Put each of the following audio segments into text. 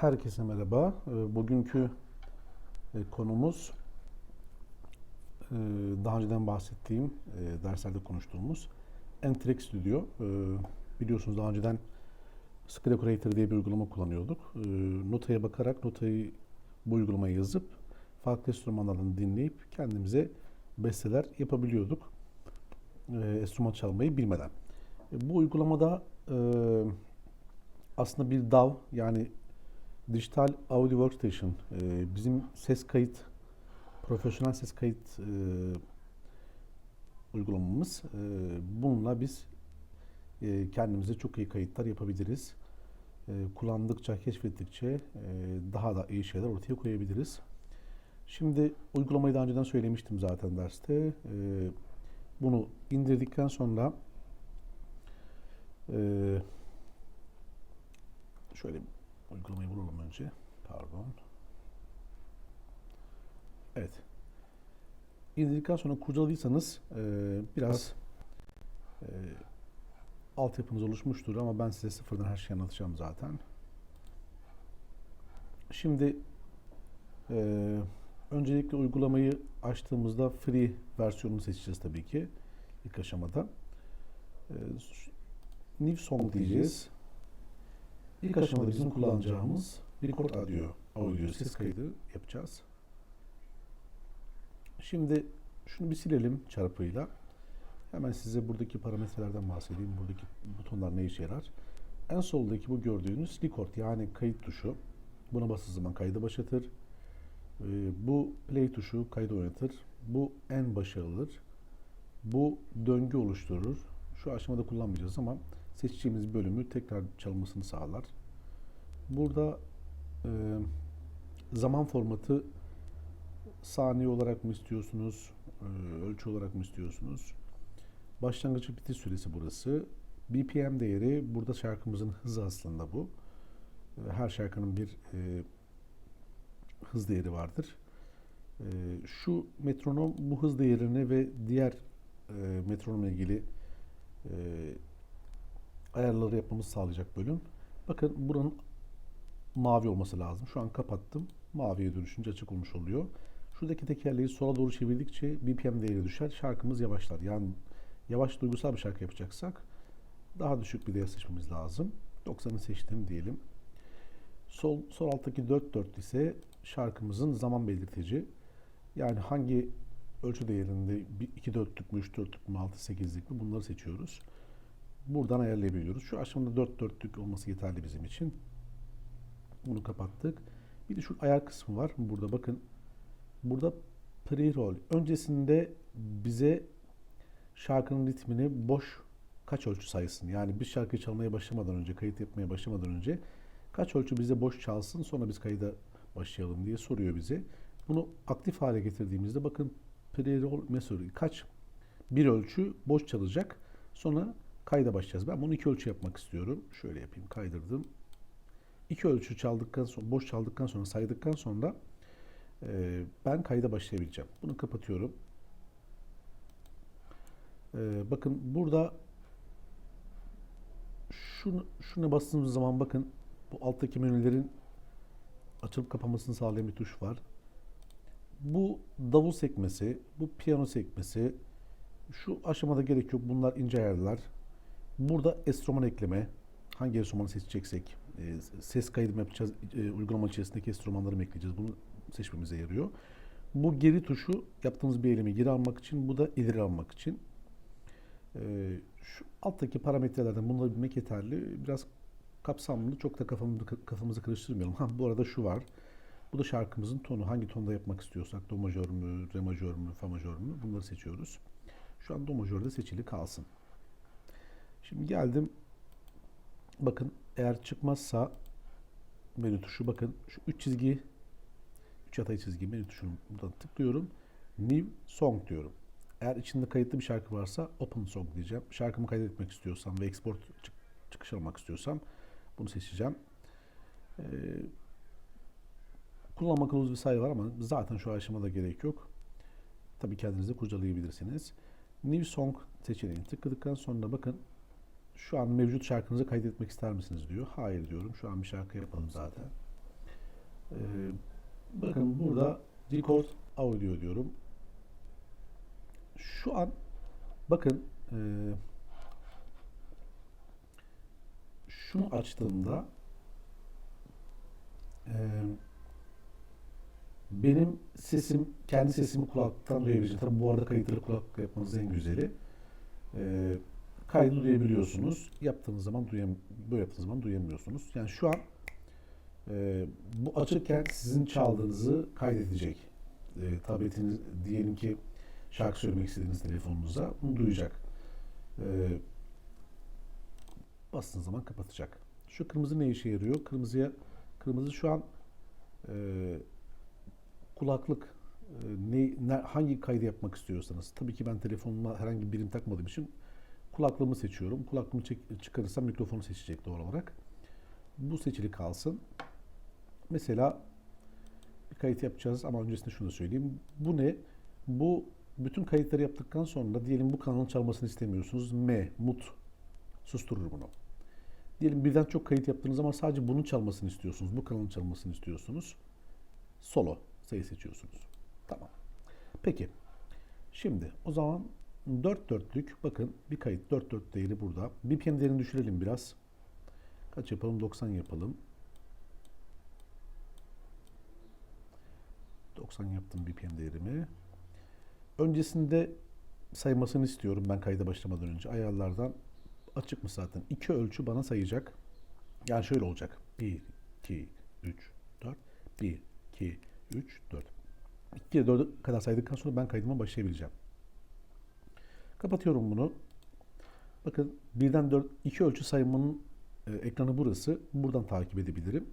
Herkese merhaba. Ee, Bugünkü e, konumuz e, daha önceden bahsettiğim e, derslerde konuştuğumuz Entrex Studio. Ee, Biliyorsunuz daha önceden Scale Creator diye bir uygulama kullanıyorduk. Ee, Notaya bakarak notayı bu uygulamayı yazıp farklı enstrümanlardan dinleyip kendimize besteler yapabiliyorduk. Enstrüman çalmayı bilmeden. Bu uygulamada aslında bir DAW yani Dijital Audio Workstation e, bizim ses kayıt, profesyonel ses kayıt e, uygulamamız. E, bununla biz e, kendimize çok iyi kayıtlar yapabiliriz. Kullandıkça, keşfettikçe daha da iyi şeyler ortaya koyabiliriz. Şimdi uygulamayı daha önceden söylemiştim zaten derste. Bunu indirdikten sonra e, şöyle uygulamayı bulalım önce. Pardon. Evet. İndirdikten sonra kurcaladıysanız e, biraz e, altyapınız oluşmuştur ama ben size sıfırdan her şeyi anlatacağım zaten. Şimdi e, öncelikle uygulamayı açtığımızda free versiyonunu seçeceğiz tabii ki ilk aşamada. E, New Song diyeceğiz. İlk aşamada bizim kullanacağımız record audio, audio ses kaydı yapacağız. Şimdi şunu bir silelim çarpıyla. Hemen size buradaki parametrelerden bahsedeyim. Buradaki butonlar ne işe yarar? En soldaki bu gördüğünüz record yani kayıt tuşu. Buna bastığı zaman kaydı başlatır. Ee, bu play tuşu kaydı oynatır. Bu en başarılıdır. Bu döngü oluşturur. Şu aşamada kullanmayacağız ama seçeceğimiz bölümü tekrar çalmasını sağlar. Burada e, zaman formatı saniye olarak mı istiyorsunuz, e, ölçü olarak mı istiyorsunuz? Başlangıç bitiş süresi burası. BPM değeri burada şarkımızın hızı aslında bu. E, her şarkının bir e, hız değeri vardır. E, şu metronom bu hız değerini ve diğer e, metronomla ilgili e, ayarları yapmamızı sağlayacak bölüm. Bakın buranın mavi olması lazım. Şu an kapattım. Maviye dönüşünce açık olmuş oluyor. Şuradaki tekerleği sola doğru çevirdikçe BPM değeri düşer. Şarkımız yavaşlar. Yani yavaş duygusal bir şarkı yapacaksak daha düşük bir değer seçmemiz lazım. 90'ı seçtim diyelim. Sol, sol alttaki 4 4 ise şarkımızın zaman belirtici. Yani hangi ölçü değerinde 2 dörtlük mü, 3 dörtlük mü, 6 8'lik mi bunları seçiyoruz. Buradan ayarlayabiliyoruz. Şu aşamada 4 dörtlük olması yeterli bizim için. Bunu kapattık. Bir de şu ayar kısmı var. Burada bakın. Burada pre-roll. Öncesinde bize şarkının ritmini boş kaç ölçü sayısın. Yani bir şarkıyı çalmaya başlamadan önce, kayıt yapmaya başlamadan önce kaç ölçü bize boş çalsın sonra biz kayıda başlayalım diye soruyor bize. Bunu aktif hale getirdiğimizde bakın pre-roll mesela kaç bir ölçü boş çalacak. Sonra kayda başlayacağız. Ben bunu iki ölçü yapmak istiyorum. Şöyle yapayım. Kaydırdım. İki ölçü çaldıktan sonra, boş çaldıktan sonra, saydıktan sonra e, ben kayda başlayabileceğim. Bunu kapatıyorum. E, bakın burada şunu, şuna bastığımız zaman bakın bu alttaki menülerin açılıp kapanmasını sağlayan bir tuş var. Bu davul sekmesi, bu piyano sekmesi, şu aşamada gerek yok. Bunlar ince ayarlar. Burada enstrüman ekleme. Hangi enstrümanı seçeceksek, e, ses kaydı mı yapacağız, e, uygulama içerisindeki enstrümanları mı ekleyeceğiz? Bunu seçmemize yarıyor. Bu geri tuşu yaptığımız bir eylemi geri almak için, bu da ileri almak için. E, şu alttaki parametrelerden bunları bilmek yeterli. Biraz kapsamlı, çok da kafamızı, kafamızı karıştırmayalım. Ha, bu arada şu var. Bu da şarkımızın tonu. Hangi tonda yapmak istiyorsak, do majör mü, re majör mü, fa majör mü bunları seçiyoruz. Şu an do majörde seçili kalsın. Şimdi geldim. Bakın eğer çıkmazsa menü tuşu bakın şu üç çizgi üç yatay çizgi menü tuşunu buradan tıklıyorum. New Song diyorum. Eğer içinde kayıtlı bir şarkı varsa Open Song diyeceğim. Şarkımı kaydetmek istiyorsam ve export çık çıkış almak istiyorsam bunu seçeceğim. Ee, kullanma kılavuzu vesaire var ama zaten şu aşamada gerek yok. Tabii kendinize kurcalayabilirsiniz. New Song seçeneğini tıkladıktan sonra bakın şu an mevcut şarkınızı kaydetmek ister misiniz diyor. Hayır diyorum. Şu an bir şarkı yapalım zaten. Ee, bakın burada record audio diyorum. Şu an bakın e, şunu açtığımda e, benim sesim, kendi sesimi kulaklıktan duyabileceğim. Tabii bu arada kayıtları kulaklıkla yapmanız en güzeli. E, kaydı duyabiliyorsunuz. Yaptığınız zaman duyam, böyle yaptığınız zaman duyamıyorsunuz. Yani şu an e, bu açıkken sizin çaldığınızı kaydedecek. E, tabletiniz diyelim ki şarkı söylemek istediğiniz telefonunuza bunu duyacak. E, bastığınız zaman kapatacak. Şu kırmızı ne işe yarıyor? Kırmızıya kırmızı şu an e, kulaklık e, ne, ne hangi kaydı yapmak istiyorsanız. Tabii ki ben telefonuma herhangi bir birim takmadığım için kulaklığımı seçiyorum. Kulaklığımı çıkarırsam mikrofonu seçecek doğal olarak. Bu seçili kalsın. Mesela bir kayıt yapacağız ama öncesinde şunu söyleyeyim. Bu ne? Bu bütün kayıtları yaptıktan sonra diyelim bu kanalın çalmasını istemiyorsunuz. M, mut susturur bunu. Diyelim birden çok kayıt yaptığınız ama sadece bunun çalmasını istiyorsunuz. Bu kanalın çalmasını istiyorsunuz. Solo sayı seçiyorsunuz. Tamam. Peki. Şimdi o zaman 4 dörtlük bakın bir kayıt 4 4 değeri burada. BPM değerini düşürelim biraz. Kaç yapalım? 90 yapalım. 90 yaptım BPM değerimi. Öncesinde saymasını istiyorum ben kayda başlamadan önce. Ayarlardan açık mı zaten? İki ölçü bana sayacak. Yani şöyle olacak. 1, 2, 3, 4. 1, 2, 3, 4. 2'ye 4'e kadar saydıktan sonra ben kaydıma başlayabileceğim. Kapatıyorum bunu. Bakın birden 4, 2 ölçü saymanın e, ekranı burası. Buradan takip edebilirim.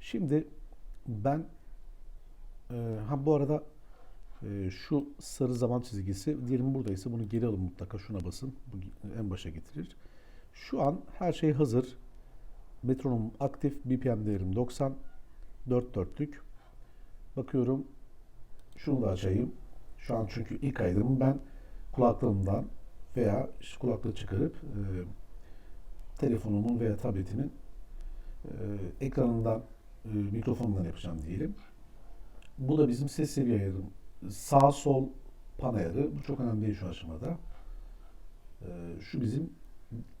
Şimdi ben e, ha bu arada e, şu sarı zaman çizgisi diyelim buradaysa bunu geri alın mutlaka şuna basın. Bu en başa getirir. Şu an her şey hazır. Metronom aktif. BPM değerim 90. 4 dörtlük. Bakıyorum. Şunu da açayım. Şu an çünkü ilk kaydımı ben kulaklığımdan veya işte kulaklığı çıkarıp e, telefonumun veya tabletimin e, ekranından e, mikrofonundan yapacağım diyelim. Bu da bizim ses seviye ayarım. Sağ sol pan ayarı. Bu çok önemli değil şu aşamada. E, şu bizim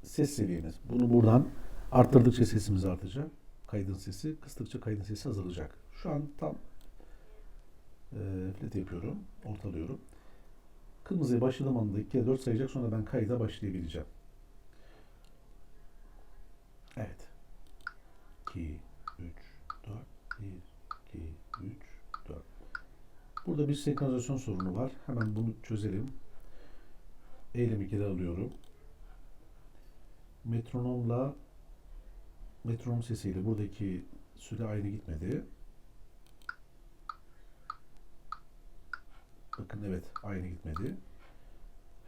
ses seviyemiz. Bunu buradan arttırdıkça sesimiz artacak. Kaydın sesi, kıstıkça kaydın sesi azalacak. Şu an tam e, flat yapıyorum, ortalıyorum. Kırmızıya başladığım anda 2'ye 4 sayacak sonra ben kayda başlayabileceğim. Evet. 2, 3, 4, 1, 2, 3, 4. Burada bir senkronizasyon sorunu var. Hemen bunu çözelim. Eylemi geri alıyorum. Metronomla metronom sesiyle buradaki süre aynı gitmedi. Bakın evet aynı gitmedi.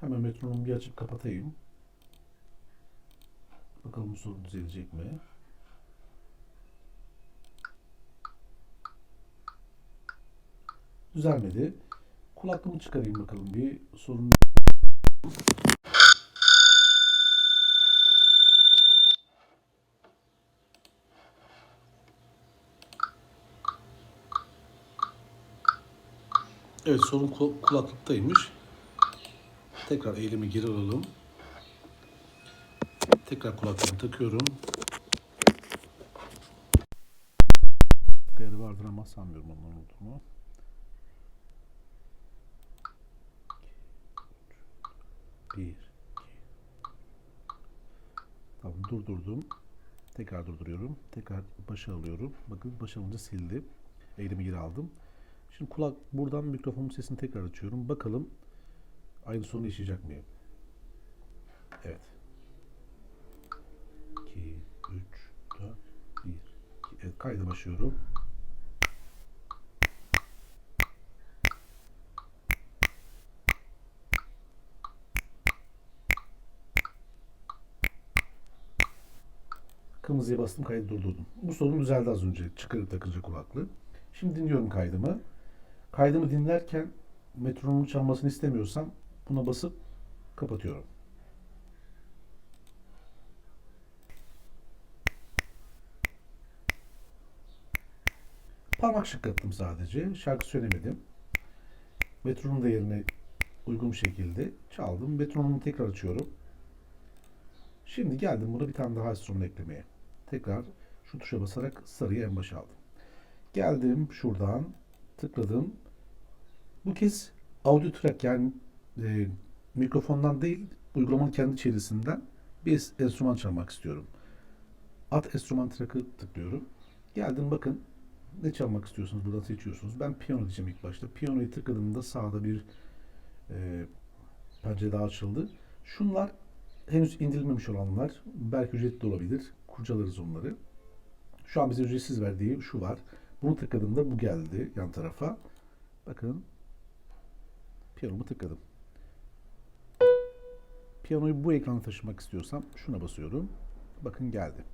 Hemen metronomu bir açıp kapatayım. Bakalım sorun düzelecek mi? Düzelmedi. Kulaklığımı çıkarayım bakalım bir sorun. Evet sorun ku- kulaklıktaymış. Tekrar eğilimi geri alalım. Tekrar kulaklığımı takıyorum. Değeri vardır ama sanmıyorum onun olduğunu. Bir. Tamam durdurdum. Tekrar durduruyorum. Tekrar başa alıyorum. Bakın başa alınca sildi. Eğilimi geri aldım. Şimdi kulak buradan mikrofonun sesini tekrar açıyorum. Bakalım aynı sorunu yaşayacak mıyım? Evet. 2, 3, 4, 1, 2. Evet kayda başlıyorum. Kırmızıya bastım kaydı durdurdum. Bu sorun düzeldi az önce çıkarıp takınca kulaklığı. Şimdi dinliyorum kaydımı. Kaydımı dinlerken metronomun çalmasını istemiyorsam buna basıp kapatıyorum. Parmak şıklattım sadece. Şarkı söylemedim. Metronom değerine uygun şekilde çaldım. Metronomu tekrar açıyorum. Şimdi geldim buna bir tane daha enstrüman eklemeye. Tekrar şu tuşa basarak sarıyı en başa aldım. Geldim şuradan tıkladım. Bu kez audio track yani e, mikrofondan değil uygulamanın kendi içerisinden bir enstrüman çalmak istiyorum. At enstrüman track'ı tıklıyorum. Geldim bakın ne çalmak istiyorsunuz buradan seçiyorsunuz. Ben piyano diyeceğim ilk başta. Piyanoyu tıkladığımda sağda bir e, pencere daha açıldı. Şunlar henüz indirilmemiş olanlar. Belki ücretli olabilir. Kurcalarız onları. Şu an bize ücretsiz verdiği şu var. Bunu tıkladığımda bu geldi yan tarafa. Bakın piyanomu tıkladım. Piyanoyu bu ekrana taşımak istiyorsam şuna basıyorum. Bakın geldi.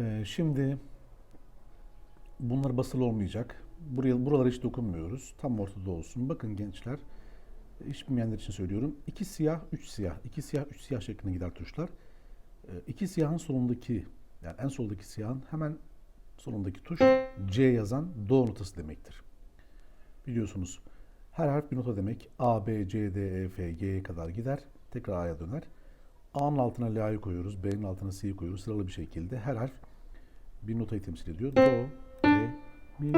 Ee, şimdi bunlar basılı olmayacak. Buraya, buralara hiç dokunmuyoruz. Tam ortada olsun. Bakın gençler, hiç bilmeyenler için söylüyorum. İki siyah, üç siyah. iki siyah, üç siyah şeklinde gider tuşlar. Ee, iki siyahın solundaki, yani en soldaki siyahın hemen sonundaki tuş C yazan do notası demektir. Biliyorsunuz her harf bir nota demek. A, B, C, D, E, F, G'ye kadar gider. Tekrar A'ya döner. A'nın altına La'yı koyuyoruz. B'nin altına C'yi koyuyoruz. Sıralı bir şekilde her harf bir notayı temsil ediyor. Do, Re, Mi,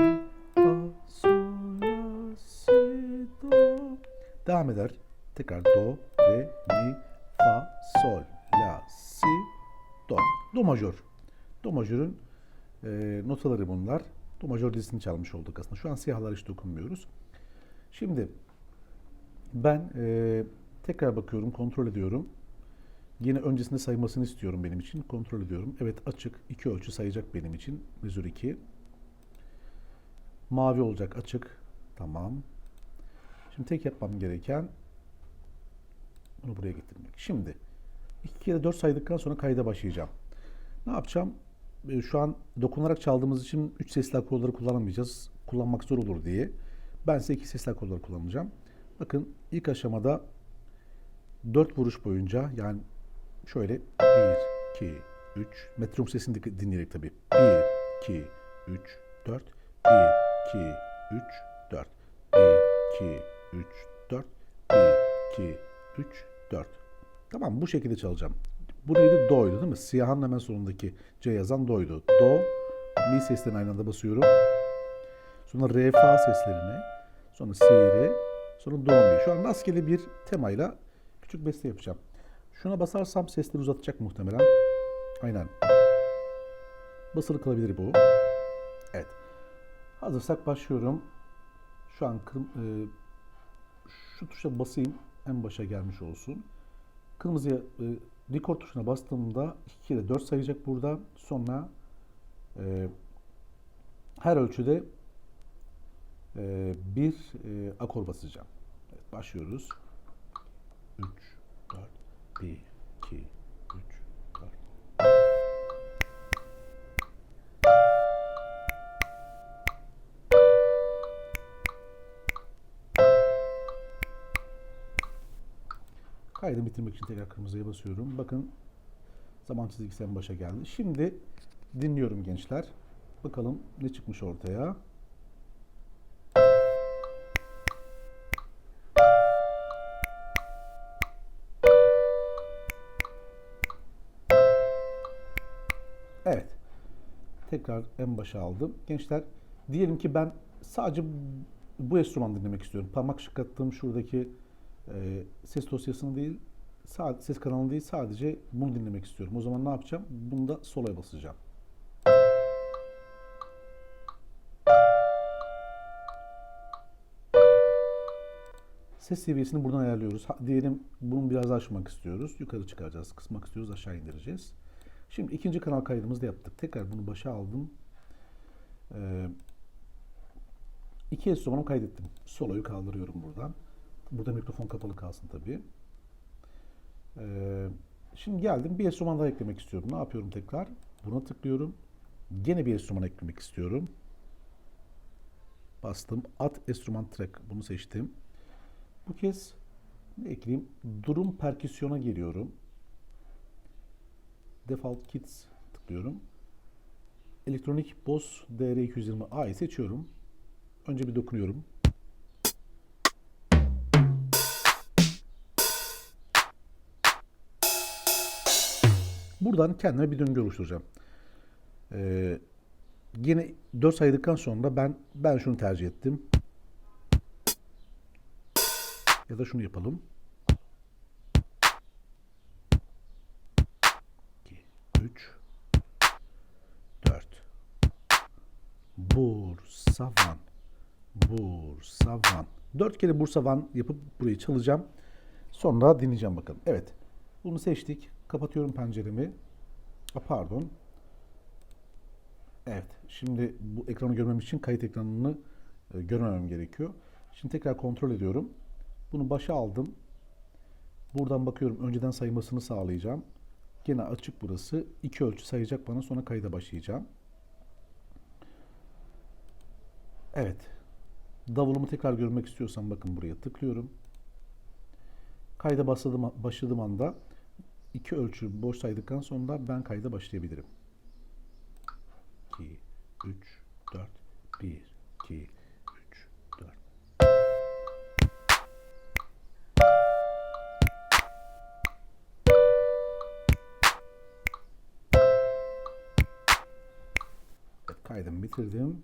Fa, Sol, La, Si, Do. Devam eder. Tekrar Do, Re, Mi, Fa, Sol, La, Si, Do. Do majör. Do majörün e, notaları bunlar. Do majör dizisini çalmış olduk aslında. Şu an siyahlara hiç dokunmuyoruz. Şimdi ben e, tekrar bakıyorum, kontrol ediyorum. Yine öncesinde saymasını istiyorum benim için. Kontrol ediyorum. Evet açık. iki ölçü sayacak benim için. Mezur 2. Mavi olacak açık. Tamam. Şimdi tek yapmam gereken bunu buraya getirmek. Şimdi 2 kere 4 saydıktan sonra kayda başlayacağım. Ne yapacağım? E, Şu an dokunarak çaldığımız için 3 sesli akorları kullanamayacağız. Kullanmak zor olur diye. Ben size 2 sesli akorları kullanacağım. Bakın ilk aşamada 4 vuruş boyunca yani şöyle 1, 2, 3 metronome sesini dinleyerek tabii. 1, 2, 3, 4 1, 2, 3, 4 1, 2, 3, 4 1, 2, 3, 4 Tamam bu şekilde çalacağım. Bu neydi? Do'ydu değil mi? Siyahın hemen sonundaki C yazan Do'ydu. Do, Mi seslerini aynı anda basıyorum. Sonra re, fa seslerini. Sonra re. Sonra do, mi. Şu an rastgele bir temayla küçük beste yapacağım. Şuna basarsam sesleri uzatacak muhtemelen. Aynen. Basılı kalabilir bu. Evet. Hazırsak başlıyorum. Şu an kırm- e, şu tuşa basayım. En başa gelmiş olsun. Kırmızıya e, record tuşuna bastığımda 2 kere 4 sayacak burada. Sonra e, her ölçüde e, bir e, akor basacağım. Evet, başlıyoruz. 3, 4, 1, 2, 3, 4. Kaydı bitirmek için tekrar kırmızıya basıyorum. Bakın zaman çizgisi en başa geldi. Şimdi dinliyorum gençler. Bakalım ne çıkmış ortaya. Tekrar en başa aldım. Gençler diyelim ki ben sadece bu enstrüman dinlemek istiyorum. Parmak şıklattığım şuradaki e, ses dosyasını değil, ses kanalını değil sadece bunu dinlemek istiyorum. O zaman ne yapacağım? Bunda soloya basacağım. Ses seviyesini buradan ayarlıyoruz. Ha, diyelim bunu biraz açmak istiyoruz. Yukarı çıkaracağız. Kısmak istiyoruz. Aşağı indireceğiz. Şimdi ikinci kanal kaydımızı da yaptık. Tekrar bunu başa aldım. Ee, iki enstrümanı kaydettim. Soloyu kaldırıyorum buradan. Burada mikrofon kapalı kalsın tabii. Ee, şimdi geldim. Bir enstrüman daha eklemek istiyorum. Ne yapıyorum tekrar? Buna tıklıyorum. Gene bir enstrüman eklemek istiyorum. Bastım. Add enstrüman track. Bunu seçtim. Bu kez ne ekleyeyim? Durum perküsyona geliyorum. Default Kits tıklıyorum. elektronik Boss DR220A'yı seçiyorum. Önce bir dokunuyorum. Buradan kendime bir döngü oluşturacağım. Ee, yine 4 saydıktan sonra ben ben şunu tercih ettim. Ya da şunu yapalım. Bursavan. Bursavan. 4 kere Bursavan yapıp burayı çalacağım. Sonra dinleyeceğim bakalım. Evet. Bunu seçtik. Kapatıyorum penceremi. A, pardon. Evet. Şimdi bu ekranı görmem için kayıt ekranını e, görmemem gerekiyor. Şimdi tekrar kontrol ediyorum. Bunu başa aldım. Buradan bakıyorum. Önceden saymasını sağlayacağım. Gene açık burası. İki ölçü sayacak bana. Sonra kayda başlayacağım. Evet. Davulumu tekrar görmek istiyorsam bakın buraya tıklıyorum. Kayda başladığım, başladığım anda iki ölçü boş saydıktan sonra ben kayda başlayabilirim. 2, 3, 4, 1, 2, 3, 4. Evet, kaydımı bitirdim.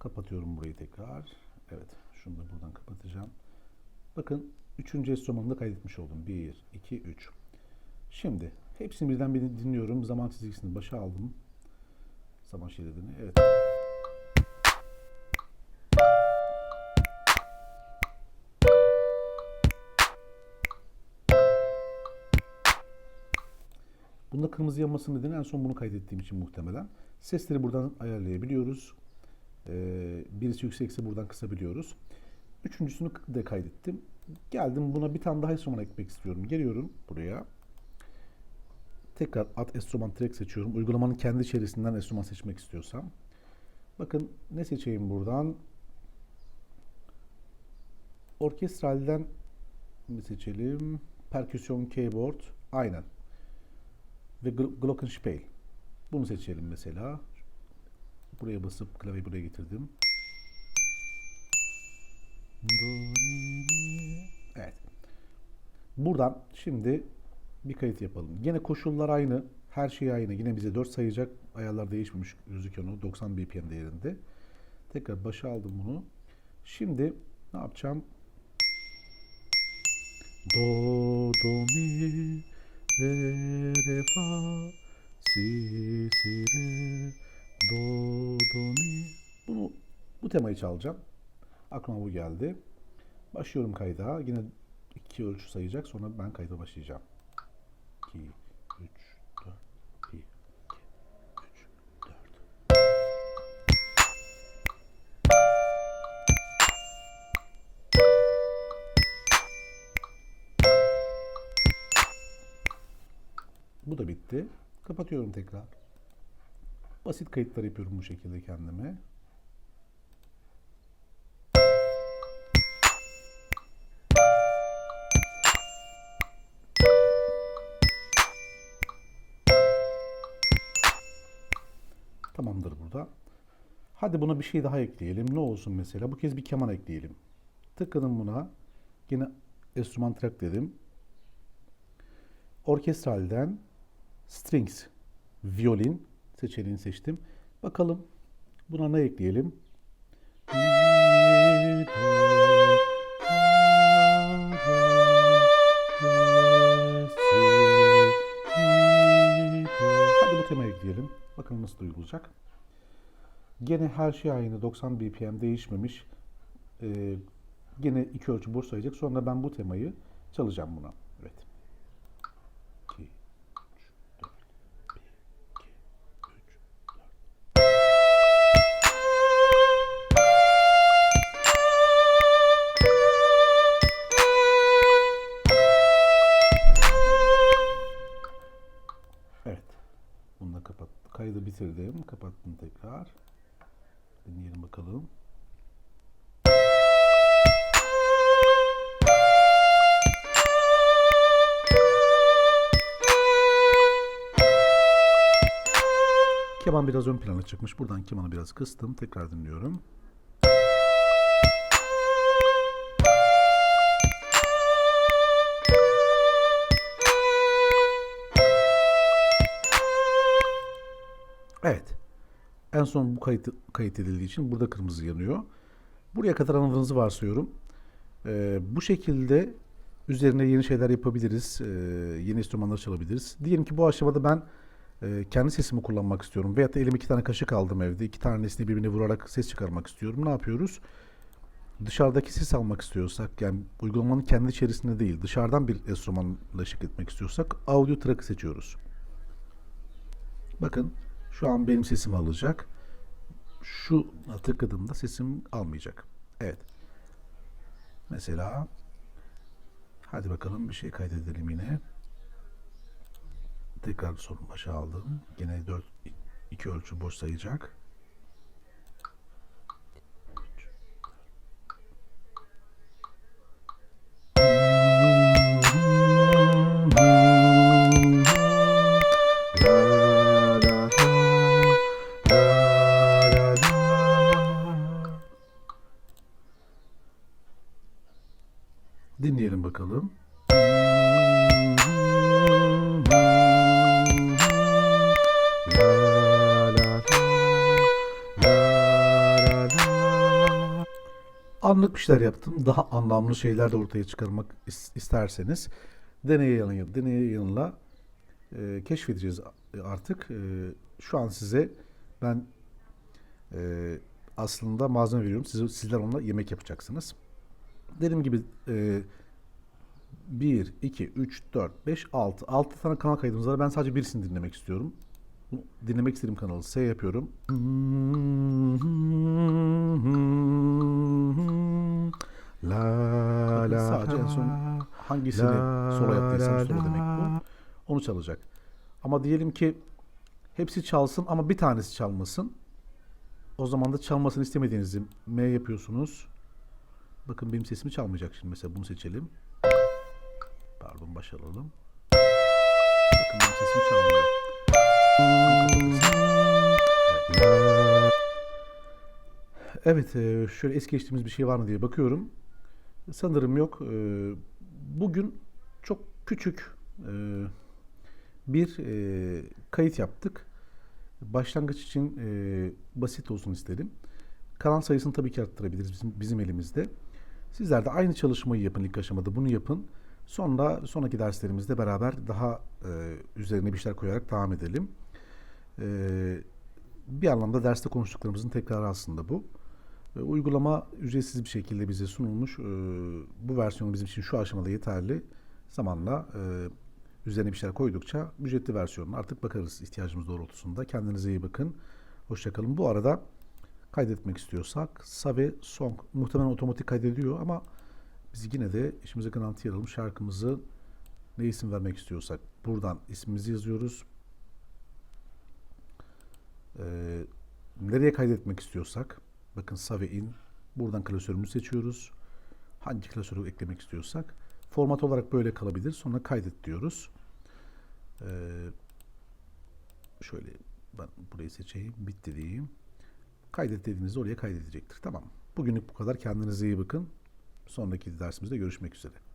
Kapatıyorum burayı tekrar. Evet, şunu da buradan kapatacağım. Bakın üçüncü enstrümanı da kaydetmiş oldum. 1, 2, 3. Şimdi hepsini birden bir dinliyorum. Zaman çizgisini başa aldım. Zaman şeridini. Evet. Bunda kırmızı yanması nedeni en son bunu kaydettiğim için muhtemelen. Sesleri buradan ayarlayabiliyoruz. Ee, birisi yüksekse buradan kısabiliyoruz. Üçüncüsünü de kaydettim. Geldim buna bir tane daha enstrüman eklemek istiyorum. Geliyorum buraya. Tekrar Add Enstrüman Track seçiyorum. Uygulamanın kendi içerisinden enstrüman seçmek istiyorsam. Bakın ne seçeyim buradan? Orkestralden mi seçelim? Perküsyon keyboard. Aynen. Ve Glockenspiel. Bunu seçelim mesela. Buraya basıp klavyeyi buraya getirdim. Evet. Buradan şimdi bir kayıt yapalım. Yine koşullar aynı. Her şey aynı. Yine bize 4 sayacak. Ayarlar değişmemiş gözüküyor onu. 90 BPM değerinde. Tekrar başa aldım bunu. Şimdi ne yapacağım? Do, do, mi, re, re, fa, si, si, re, do, do, mi. Bunu bu temayı çalacağım. Aklıma bu geldi. Başlıyorum kayda. Yine iki ölçü sayacak. Sonra ben kayda başlayacağım. 2, 3, 4, 1, 2, 3, 4. Bu da bitti. Kapatıyorum tekrar. Basit kayıtlar yapıyorum bu şekilde kendime. Tamamdır burada. Hadi buna bir şey daha ekleyelim. Ne olsun mesela? Bu kez bir keman ekleyelim. Tıkladım buna. Yine enstrüman track dedim. Orkestralden strings, violin seçeneğini seçtim. Bakalım buna ne ekleyelim? Hadi bu temayı ekleyelim. Bakın nasıl duyulacak. Gene her şey aynı. 90 BPM değişmemiş. Ee, gene iki ölçü boş sayacak. Sonra ben bu temayı çalacağım buna. Evet. Tekrar. Dinleyelim bakalım. Keman biraz ön plana çıkmış. Buradan kemanı biraz kıstım. Tekrar dinliyorum. En son bu kayıt, kayıt edildiği için burada kırmızı yanıyor. Buraya kadar anladığınızı varsayıyorum. Ee, bu şekilde üzerine yeni şeyler yapabiliriz. Ee, yeni enstrümanlar çalabiliriz. Diyelim ki bu aşamada ben e, kendi sesimi kullanmak istiyorum. Veyahut da elime iki tane kaşık aldım evde. iki tane nesneyi birbirine vurarak ses çıkarmak istiyorum. Ne yapıyoruz? Dışarıdaki ses almak istiyorsak, yani uygulamanın kendi içerisinde değil, dışarıdan bir enstrümanla eşlik etmek istiyorsak audio track'ı seçiyoruz. Bakın şu an benim sesimi alacak. Şu tıkladığımda sesim almayacak. Evet. Mesela hadi bakalım bir şey kaydedelim yine. Tekrar sorun başa aldım. Gene 4 2 ölçü boş sayacak. Anlık bir şeyler yaptım. Daha anlamlı şeyler de ortaya çıkarmak is- isterseniz deneye yanıyla, deneye yanıyla e, keşfedeceğiz artık. E, şu an size ben e, aslında malzeme veriyorum. Siz, sizler onunla yemek yapacaksınız. Dediğim gibi e, 1, 2, 3, 4, 5, 6. 6 tane kanal kaydımız var. Ben sadece birisini dinlemek istiyorum. Dinlemek istediğim kanalı S yapıyorum. La Bakın la sadece en son hangisini la, solo yaptıysam la, solo la. demek bu. Onu çalacak. Ama diyelim ki hepsi çalsın ama bir tanesi çalmasın. O zaman da çalmasını istemediğinizi M yapıyorsunuz. Bakın benim sesimi çalmayacak şimdi mesela bunu seçelim. Pardon baş alalım. Bakın benim sesimi çalmıyor. Evet, e, şöyle es geçtiğimiz bir şey var mı diye bakıyorum. Sanırım yok. E, Bugün çok küçük e, bir kayıt yaptık. Başlangıç için basit olsun istedim. Kanal sayısını tabii ki arttırabiliriz bizim, bizim elimizde. Sizler de aynı çalışmayı yapın ilk aşamada bunu yapın. Sonra sonraki derslerimizde beraber daha üzerine bir şeyler koyarak devam edelim. E, bir anlamda derste konuştuklarımızın tekrarı aslında bu. E, uygulama ücretsiz bir şekilde bize sunulmuş. E, bu versiyon bizim için şu aşamada yeterli. Zamanla e, üzerine bir şeyler koydukça ücretli versiyonuna artık bakarız ihtiyacımız doğrultusunda. Kendinize iyi bakın. Hoşçakalın. Bu arada kaydetmek istiyorsak Save Song muhtemelen otomatik kaydediyor ama biz yine de işimize garanti alalım. Şarkımızı ne isim vermek istiyorsak buradan ismimizi yazıyoruz. Ee, nereye kaydetmek istiyorsak bakın Save In buradan klasörümüzü seçiyoruz. Hangi klasörü eklemek istiyorsak format olarak böyle kalabilir. Sonra kaydet diyoruz. Ee, şöyle ben burayı seçeyim. Bitti diyeyim. Kaydet dediğinizde oraya kaydedecektir. Tamam. Bugünlük bu kadar. Kendinize iyi bakın. Sonraki dersimizde görüşmek üzere.